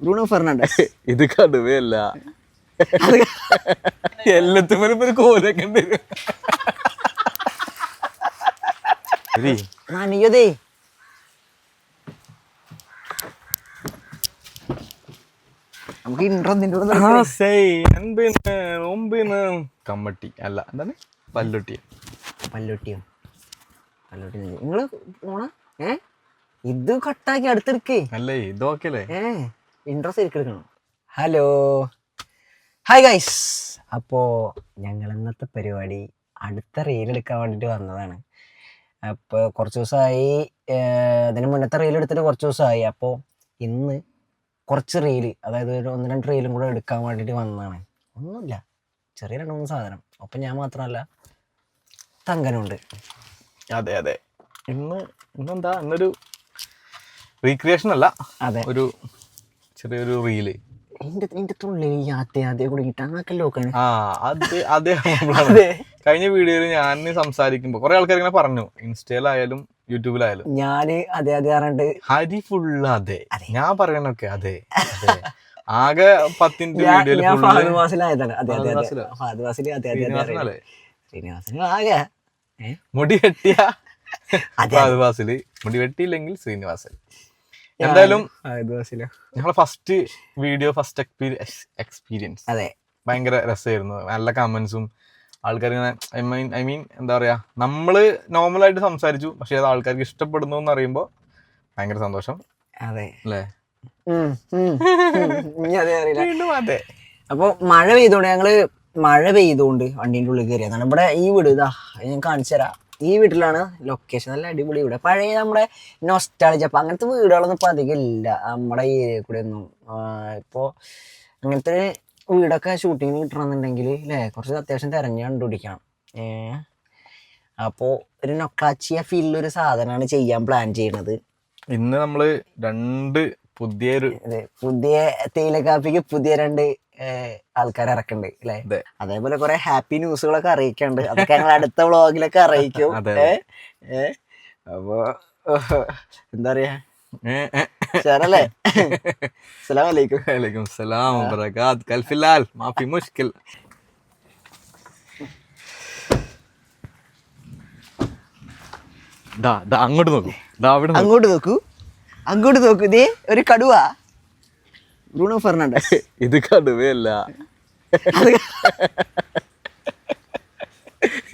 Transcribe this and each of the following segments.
Bruno Fernandes? ഇത് കടുവയല്ല. എല്ലാത്തും ഒരു കോലൊക്കെ ഉണ്ട്. നനിയതേ നമുക്ക്. കമ്മട്ടി. അല്ല എന്താണ്? പല്ലൊട്ടിയ പല്ലുട്ടിയോ? പല്ലുട്ടി നിങ്ങൾ പോണ. ഏ? ഇത് കട്ടാക്കി അടുത്തെടുക്കേ അല്ലേ ഇതൊക്കെ അല്ലേ? ഏ. ഇൻട്രോ ശരിക്കും എടുക്കണം ഹലോ ഹായ് ഗൈസ് അപ്പോൾ ഞങ്ങൾ ഇന്നത്തെ പരിപാടി അടുത്ത റീൽ എടുക്കാൻ വേണ്ടിയിട്ട് വന്നതാണ്. അപ്പോൾ കുറച്ച് ദിവസമായി അതിന് മുന്നത്തെ റീൽ എടുത്തിട്ട് കുറച്ച് ദിവസമായി. അപ്പോൾ ഇന്ന് കുറച്ച് റീൽ അതായത് ഒരു ഒന്ന് രണ്ട് റീലും കൂടെ എടുക്കാൻ വേണ്ടിയിട്ട് വന്നതാണ്. ഒന്നുമില്ല. ചെറിയ രണ്ട് മൂന്ന് സാധനം. അപ്പം ഞാൻ മാത്രമല്ല തങ്കനുണ്ട്. അതെ അതെ. ഇന്ന് ഇന്നെന്താ? ഇന്നൊരു റീക്രിയേഷൻ അല്ല. അതെ. ഒരു ചെറിയൊരു റീൽ കഴിഞ്ഞ വീഡിയോയിൽ ഞാൻ സംസാരിക്കുമ്പോ കുറെ ആൾക്കാർ ഇങ്ങനെ പറഞ്ഞു. ഇൻസ്റ്റയിലായാലും യൂട്യൂബിലായാലും. ഞാൻ അതെ അതെ പറഞ്ഞിട്ട് ഹരി ഫുള്ള് അതെ. ഞാൻ പറയണൊക്കെ അതെ. ആകെ പത്തിന്റെ വീഡിയോയിൽ മുടി വെട്ടിയ? മുടി വെട്ടിയില്ലെങ്കിൽ ശ്രീനിവാസൻ. എന്തായാലും ഞങ്ങളെ ഫസ്റ്റ് വീഡിയോ ഫസ്റ്റ് എക്സ്പീരിയൻസ് അതെ. ഭയങ്കര രസമായിരുന്നു. നല്ല കമന്റ്സും ആൾക്കാർ ഇങ്ങനെ ഐ മീൻ ഐ മീൻ എന്താ പറയാ നമ്മൾ നോർമലായിട്ട് സംസാരിച്ചു പക്ഷെ അത് ആൾക്കാർക്ക് ഇഷ്ടപ്പെടുന്നു എന്ന് അറിയുമ്പോൾ ഭയങ്കര സന്തോഷം. അതെ. അല്ലേ? അതേ അറിയില്ല. വീണ്ടും അതെ. അപ്പൊ മഴ പെയ്തോണ്ട് ഞങ്ങൾ മഴ പെയ്തോണ്ട് വണ്ടീന്റെ ഉള്ളിൽ കയറിയതാണ് ഇവിടെ ഈ വീട് ഇതാ ഞാൻ കാണിച്ചു തരാം. ഈ വീട്ടിലാണ് ലൊക്കേഷൻ നല്ല അടിപൊളി വീട് പഴയ നമ്മുടെ നോസ്റ്റാളിജ് അപ്പം അങ്ങനത്തെ വീടുകളൊന്നും ഇപ്പം അധികം ഇല്ല. നമ്മുടെ ഏരിയയിൽ കൂടെ ഒന്നും. ഇപ്പോൾ അങ്ങനത്തെ വീടൊക്കെ ഷൂട്ടിങ്ങിന് കിട്ടണമെന്നുണ്ടെങ്കിൽ അല്ലേ കുറച്ച് അത്യാവശ്യം തിരഞ്ഞു കണ്ടുപിടിക്കണം. അപ്പോൾ ഒരു നൊക്കാച്ചിയ ഫീലിലൊരു സാധനമാണ് ചെയ്യാൻ പ്ലാൻ ചെയ്യണത്. ഇന്ന് നമ്മൾ രണ്ട് പുതിയൊരു പുതിയ തേയില കാപ്പിക്ക് പുതിയ രണ്ട് ആൾക്കാർ ഇറക്കുന്നുണ്ട് അല്ലേ അതെ. അതേപോലെ കുറെ ഹാപ്പി ന്യൂസുകളൊക്കെ അറിയിക്കണ്ട്. അതൊക്കെ ഞങ്ങൾ അടുത്ത വ്ളോഗിലൊക്കെ അറിയിക്കും? അപ്പൊ എന്താ പറയാ? അലൈക്കും വലൈക്കും സലാം വബറകാത്ത് കൽ ഫിലാൽ. മാഫി മുഷ്കിൽ. ദാ ദാ അങ്ങോട്ട് നോക്കൂ. ദാ അവിടെ അങ്ങോട്ട് നോക്കൂ. അങ്ങോട്ട് നോക്കൂ. ഇതേ ഒരു കടുവ. Bruno Fernandes? ഇത് കടുവയല്ല.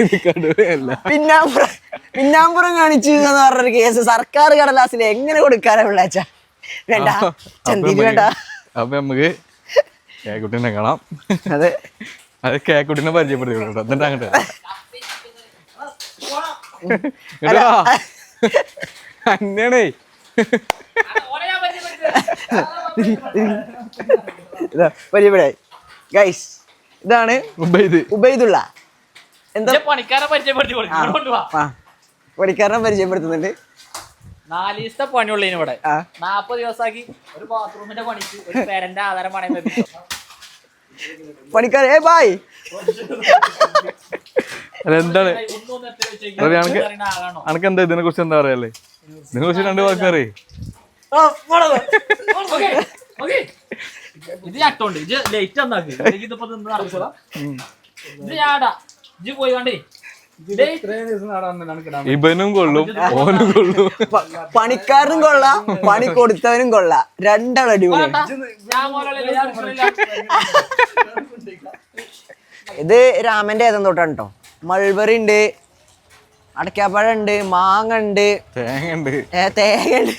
ഇത് കടുവയല്ല. പിന്നാമ്പുറം പിന്നാമ്പുറം കാണിച്ചു എന്ന് പറഞ്ഞൊരു കേസ് സർക്കാർ കടലാസിൽ എങ്ങനെ കൊടുക്കാനാ പിള്ളാച്ച? വേണ്ട അപ്പൊ വേണ്ട. അപ്പൊ നമുക്ക് കേക്കുട്ടിനെ കാണാം. അതെ. അത് കേക്കുട്ടിനെ പരിചയപ്പെടുത്തി കേട്ടോ. എന്നിട്ട് അങ്ങോട്ട് ഇതാ പരിചയപ്പെടായി ഗൈസ് ഇതാണ് ഉബൈദ്. ഉബൈദുള്ള. എന്താ? പണിക്കാരെ പരിചയപ്പെടുത്തി കൊടുക്കും. ഇങ്ങോട്ട് കൊണ്ടുവാ. പണിക്കാരനെ പരിചയപ്പെടുത്തുന്നുണ്ട്. നാല് ദിവസത്തെ പണിയുള്ളൂ ഇവിടെ. നാപ്പത് ദിവസമാക്കി ഒരു ബാത്റൂമിന്റെ പണിക്ക് ഒരു പേരന്റെ ആധാരം പണയം പണിക്കാരൻ ഏ ബായ് എന്താണ്? അനക്ക് എന്താ ഇതിനെ കുറിച്ച് എന്താ പറയാല്ലേ ഇതിനെ കുറിച്ച് രണ്ട് വാക്ക് അറിയേ ഓക്കേ, ഓക്കേ. ഇത് ചട്ടമുണ്ട് ഇത് ലേറ്റ് എന്നാക്ക് ഇതിപ്പോ നിന്ന് നടക്കൂല. ഇത് ഞാടാ ഇജ് പോയി കണ്ടേ. ഇവനും കൊള്ളും ഓനും കൊള്ളും. പണിക്കാരനും കൊള്ളാം പണി കൊടുത്തവനും കൊള്ളാം. രണ്ടാളും അടിപൊളി ഞാൻ മോരല്ല ഞാൻ അടുക്കളയില്ല. ഇത് രാമന്റെ ഏതം തൊട്ടാണ് കേട്ടോ മൾബറി ഉണ്ട് അടയ്ക്കാപ്പഴം ഉണ്ട് മാങ്ങ ഉണ്ട്. തേങ്ങ ഉണ്ട്. തേങ്ങ ഉണ്ട്.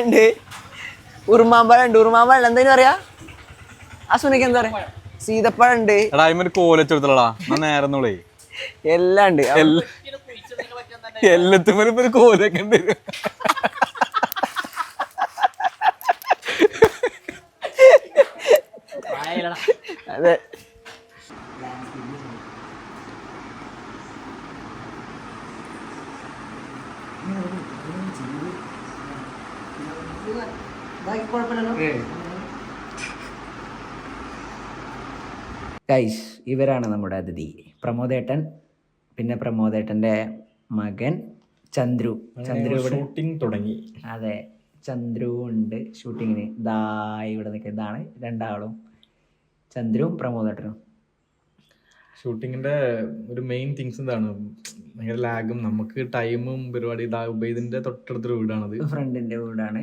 ഉണ്ട്. ഉറുമാമ്പഴം ഉണ്ട്. ഉറുമാമ്പഴം എന്തെങ്കിലും പറയാ? ആ സുനിക്ക് എന്താ പറയാ? സീതപ്പഴം ഉണ്ട്. എല്ലാം ഉണ്ട്. എല്ലാത്തിനും ഒരു കോലൊക്കെ ഉണ്ട്. അതെ. ഗൈസ് ഇവരാണ് നമ്മുടെ അതിഥി. പ്രമോദേട്ടൻ പിന്നെ പ്രമോദേട്ടന്റെ മകൻ ചന്ദ്രു. ചന്ദ്രു ഇവിടെ ഷൂട്ടിംഗ് തുടങ്ങി. അതെ ചന്ദ്രു ഉണ്ട് ഷൂട്ടിങ്ങിന് ദാ ഇവിടെ നിൽക്കുക ഇതാണ് രണ്ടാളും. ചന്ദ്രുവും പ്രമോദേട്ടനും. ഷൂട്ടിങ്ങിന്റെ ഒരു മെയിൻ തിങ്സ് എന്താണ്? ഭയങ്കര ലാഗും നമുക്ക് ടൈമും പരിപാടി ഉബൈദിന്റെ തൊട്ടടുത്തൊരു വീടാണത്. ഫ്രണ്ടിന്റെ വീടാണ്.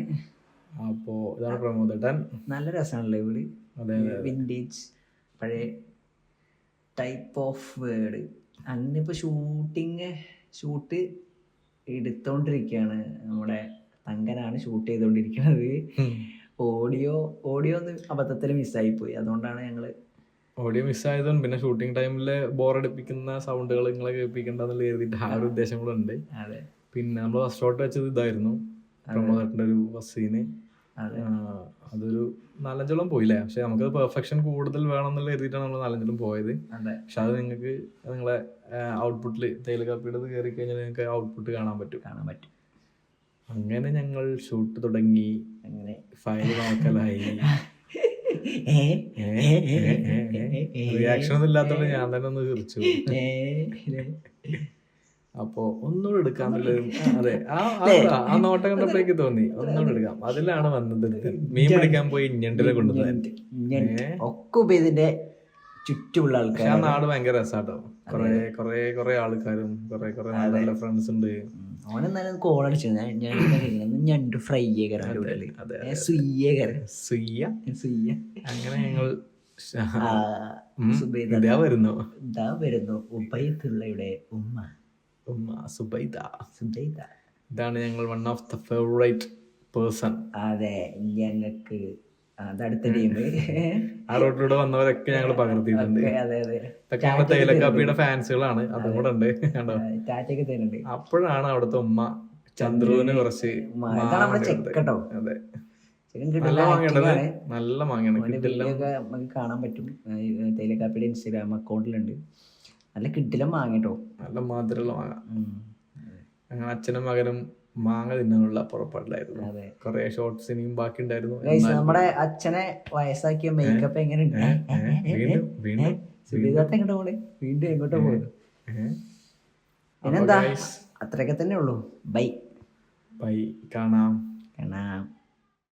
അപ്പോ ഇതാണ് പ്രമോദേട്ടൻ നല്ല രസമാണല്ലേ വീട്. അതെ വിന്റേജ് പഴയ ടൈപ്പ് ഓഫ് വേർഡ് അന്ന് ഇപ്പോൾ ഷൂട്ടിങ് ഷൂട്ട് എടുത്തോണ്ടിരിക്കുകയാണ് നമ്മുടെ തങ്കനാണ് ഷൂട്ട് ചെയ്തുകൊണ്ടിരിക്കുന്നത് ഓഡിയോ ഓഡിയോ ഒന്ന് അബദ്ധത്തിൽ മിസ്സായി പോയി. അതുകൊണ്ടാണ് ഞങ്ങൾ ഓഡിയോ മിസ്സായതും പിന്നെ ഷൂട്ടിംഗ് ടൈമിൽ ബോറടിപ്പിക്കുന്ന സൗണ്ടുകൾ നിങ്ങളെ കേൾപ്പിക്കണ്ടെന്നുള്ള കരുതിയിട്ട് ആ ഒരു ഉദ്ദേശം കൂടെ ഉണ്ട്. പിന്നെ നമ്മൾ ഫസ്റ്റ് ഷോട്ട് വെച്ചത് ഇതായിരുന്നു. പ്രമോദറിന്റെ ഒരു സീന് അതൊരു നാലഞ്ചോളം പോയില്ലേ? പക്ഷെ നമുക്ക് പെർഫെക്ഷൻ കൂടുതൽ വേണം എന്നുള്ള കരുതിയിട്ടാണ് നമ്മൾ നാലഞ്ചോളം പോയത്. പക്ഷെ അത് നിങ്ങൾക്ക് നിങ്ങളെ ഔട്ട്പുട്ടിൽ തേയില കാപ്പിയുടെ കയറി കഴിഞ്ഞാൽ നിങ്ങൾക്ക് ഔട്ട്പുട്ട് കാണാൻ പറ്റും. കാണാൻ പറ്റും. അങ്ങനെ ഞങ്ങൾ ഷൂട്ട് തുടങ്ങി. അങ്ങനെ. ഫയൽ നോക്കലായി? റിയാക്ഷൻ ഒന്നും ഇല്ലാത്തതുകൊണ്ട് ഞാൻ തന്നെ ഒന്ന് ചിരിച്ചു? അപ്പോ ഒന്നുകൂടെ എടുക്കാം അതെ ആ നോട്ടം കണ്ടപ്പോഴേക്ക് തോന്നി ഒന്നുകൂടെ എടുക്കാം അതിലാണ് വന്നത്. മീൻ പിടിക്കാൻ പോയി ഞണ്ടിനെ കൊണ്ടുവന്നത് ഒക്കെ ഇതിന്റെ ചുറ്റുമുള്ള ആൾക്കാർ ആ നാട് ഭയങ്കര രസാട്ടോ. കൊറേ കൊറേ കൊറേ ആൾക്കാരും കൊറേ കൊറേ നല്ല ഫ്രണ്ട്സ് ഉണ്ട്. ഓനെന്നാലും കോൾ അടിച്ചു ഞാൻ ഞാൻ ഞണ്ട് ഫ്രൈ സുയ്യ അങ്ങനെ ഞങ്ങൾ ഇതാ വരുന്നു. ഇതാ വരുന്നു. ഉബൈത്തുള്ളയുടെ ഉമ്മ. ഉമ്മ സുബൈദ. സുബൈദ. ഇതാണ് ഞങ്ങൾ one of the favourite person അതെ ഞങ്ങൾക്ക് അതടുത്ത ടീം ആ റോഡിലൂടെ വന്നവരൊക്കെ ഞങ്ങൾ പകർത്തിയിട്ടുണ്ട്. ഇതൊക്കെ തേയിലക്കാപ്പിയുടെ ഫാൻസുകളാണ്. അതും കൂടെ ഉണ്ട് കണ്ടോ? അപ്പോഴാണ് അവിടുത്തെ ഉമ്മ ചന്ദ്രുവിന് കുറച്ച് കേട്ടോ അതെ. നല്ല മാങ്ങയുണ്ടത് നല്ല മാങ്ങയാണ്. നമുക്ക് കാണാൻ പറ്റും. തേയിലക്കാപ്പിയുടെ ഇൻസ്റ്റാഗ്രാം അക്കൗണ്ടിലുണ്ട്. നല്ല കിട്ടില്ല വാങ്ങിട്ടോ നല്ല മധുരമുള്ള മാങ്ങ. അങ്ങനെ അച്ഛനും മകനും മാങ്ങ തിന്നാനുള്ള പുറപ്പാടിലായിരുന്നു. കുറെ ഷോർട്സ് ഇനിയും ബാക്കി ഉണ്ടായിരുന്നു നമ്മുടെ അച്ഛനെ വയസ്സാക്കിയ മേക്കപ്പ് എങ്ങനെയുണ്ട് വീണ്ടും എങ്ങോട്ട് പോണേ? വീണ്ടും എങ്ങോട്ടോ ഏഹ്? പിന്നെന്താ? അത്രയൊക്കെ തന്നെ ഉള്ളൂ. ബൈ ബൈ കാണാം. കാണാം.